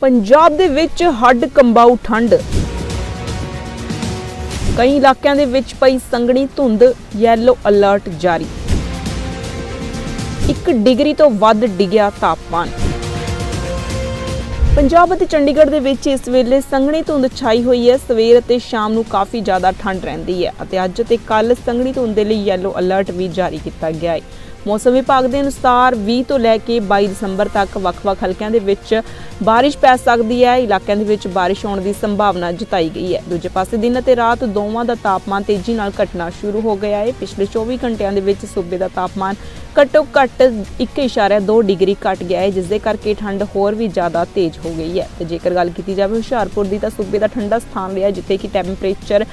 ਪੰਜਾਬ ਦੇ ਵਿੱਚ ਹੱਡ ਕੰਬਾਊ ਠੰਡ। ਕਈ ਇਲਾਕਿਆਂ ਦੇ ਵਿੱਚ ਪਈ ਸੰਘਣੀ ਧੁੰਦ ਯੈਲੋ ਅਲਰਟ ਜਾਰੀ। 1 ਡਿਗਰੀ ਤੋਂ ਵੱਧ ਡਿੱਗਿਆ ਤਾਪਮਾਨ। ਪੰਜਾਬ ਅਤੇ ਚੰਡੀਗੜ੍ਹ ਦੇ ਵਿੱਚ ਇਸ ਵੇਲੇ ਸੰਘਣੀ ਧੁੰਦ ਛਾਈ ਹੋਈ ਹੈ। ਸਵੇਰ ਅਤੇ ਸ਼ਾਮ ਨੂੰ ਕਾਫੀ ਜ਼ਿਆਦਾ ਠੰਡ ਰਹਿੰਦੀ ਹੈ ਅਤੇ ਅੱਜ ਤੇ ਕੱਲ ਸੰਘਣੀ ਧੁੰਦ ਦੇ ਲਈ ਯੈਲੋ ਅਲਰਟ ਵੀ ਜਾਰੀ ਕੀਤਾ ਗਿਆ ਹੈ। ਮੌਸਮ ਵਿਭਾਗ ਦੇ ਅਨੁਸਾਰ 20 ਤੋਂ ਲੈ ਕੇ 22 ਦਸੰਬਰ ਤੱਕ ਵੱਖ-ਵੱਖ ਹਲਕਿਆਂ ਦੇ ਵਿੱਚ ਬਾਰਿਸ਼ ਪੈ ਸਕਦੀ ਹੈ। ਇਲਾਕਿਆਂ ਦੇ ਵਿੱਚ ਬਾਰਿਸ਼ ਹੋਣ ਦੀ ਸੰਭਾਵਨਾ ਜਤਾਈ ਗਈ ਹੈ। ਦੂਜੇ ਪਾਸੇ ਦਿਨ ਅਤੇ ਰਾਤ ਦੋਵਾਂ ਦਾ ਤਾਪਮਾਨ ਤੇਜ਼ੀ ਨਾਲ ਘਟਣਾ ਸ਼ੁਰੂ ਹੋ ਗਿਆ ਹੈ। ਪਿਛਲੇ 24 ਘੰਟਿਆਂ ਦੇ ਵਿੱਚ ਸੂਬੇ ਦਾ ਤਾਪਮਾਨ ਘੱਟੋ ਘੱਟ 1.2 ਡਿਗਰੀ ਘਟ ਗਿਆ ਹੈ, ਜਿਸ ਦੇ ਕਰਕੇ ਠੰਡ ਹੋਰ ਵੀ ਜ਼ਿਆਦਾ ਤੇਜ਼ ਹੋ ਗਈ ਹੈ। ਤੇ ਜੇਕਰ ਗੱਲ ਕੀਤੀ ਜਾਵੇ ਹੁਸ਼ਿਆਰਪੁਰ ਦੀ ਤਾਂ ਸੂਬੇ ਦਾ ਠੰਡਾ ਸਥਾਨ ਰਿਹਾ, ਜਿੱਥੇ ਕਿ ਟੈਂਪਰੇਚਰ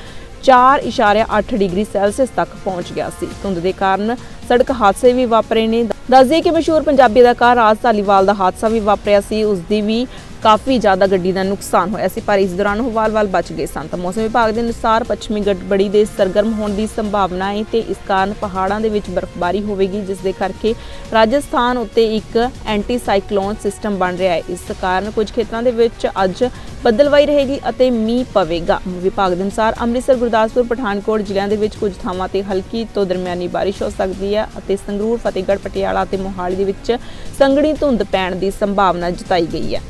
4.8 ਡਿਗਰੀ ਸੈਲਸੀਅਸ ਤੱਕ ਪਹੁੰਚ ਗਿਆ ਸੀ। ਧੁੰਦ ਦੇ ਕਾਰਨ ਸੜਕ ਹਾਦਸੇ ਵੀ ਵਾਪਰੇ ਨੇ। ਦੱਸਦੇ ਕਿ ਮਸ਼ਹੂਰ ਪੰਜਾਬੀ ਅਦਾਕਾਰ ਰਾਜ ਧਾਲੀਵਾਲ ਦਾ ਹਾਦਸਾ ਵੀ ਵਾਪਰਿਆ ਸੀ। ਉਸ ਦੀ ਵੀ ਕਾਫੀ ਜ਼ਿਆਦਾ ਗੱਡੀ ਦਾ ਨੁਕਸਾਨ ਹੋਇਆ ਸੀ, ਪਰ ਇਸ ਦੌਰਾਨ ਉਹ ਵਾਲ-ਵਾਲ ਬਚ ਗਏ ਸਨ। ਤਾਂ ਮੌਸਮ ਵਿਭਾਗ ਦੇ ਅਨੁਸਾਰ ਪੱਛਮੀ ਗੜਬੜੀ ਦੇ ਸਰਗਰਮ ਹੋਣ ਦੀ ਸੰਭਾਵਨਾ ਹੈ ਤੇ ਇਸ ਕਾਰਨ ਪਹਾੜਾਂ ਦੇ ਵਿੱਚ ਬਰਫ਼ਬਾਰੀ ਹੋਵੇਗੀ, ਜਿਸ ਦੇ ਕਰਕੇ ਰਾਜਸਥਾਨ ਉੱਤੇ ਇੱਕ ਐਂਟੀ ਸਾਈਕਲੋਨ ਸਿਸਟਮ ਬਣ ਰਿਹਾ ਹੈ। ਇਸ ਕਾਰਨ ਕੁਝ ਖੇਤਰਾਂ ਦੇ ਵਿੱਚ ਅੱਜ ਬੱਦਲਵਾਈ ਰਹੇਗੀ ਅਤੇ ਮੀਂਹ ਪਵੇਗਾ। ਵਿਭਾਗ ਦੇ ਅਨੁਸਾਰ ਅੰਮ੍ਰਿਤਸਰ, ਗੁਰਦਾਸਪੁਰ, ਪਠਾਨਕੋਟ ਜ਼ਿਲ੍ਹਿਆਂ ਦੇ ਵਿੱਚ ਕੁਝ ਥਾਵਾਂ ਤੇ ਹਲਕੀ ਤੋਂ ਦਰਮਿਆਨੀ ਬਾਰਿਸ਼ ਹੋ ਸਕਦੀ ਹੈ ਅਤੇ ਸੰਗਰੂਰ, ਫਤਿਹਗੜ੍ਹ, ਪਟਿਆਲਾ ਅਤੇ ਮੋਹਾਲੀ ਦੇ ਵਿੱਚ ਸੰਘਣੀ ਧੁੰਦ ਪੈਣ ਦੀ ਸੰਭਾਵਨਾ ਜਤਾਈ ਗਈ ਹੈ।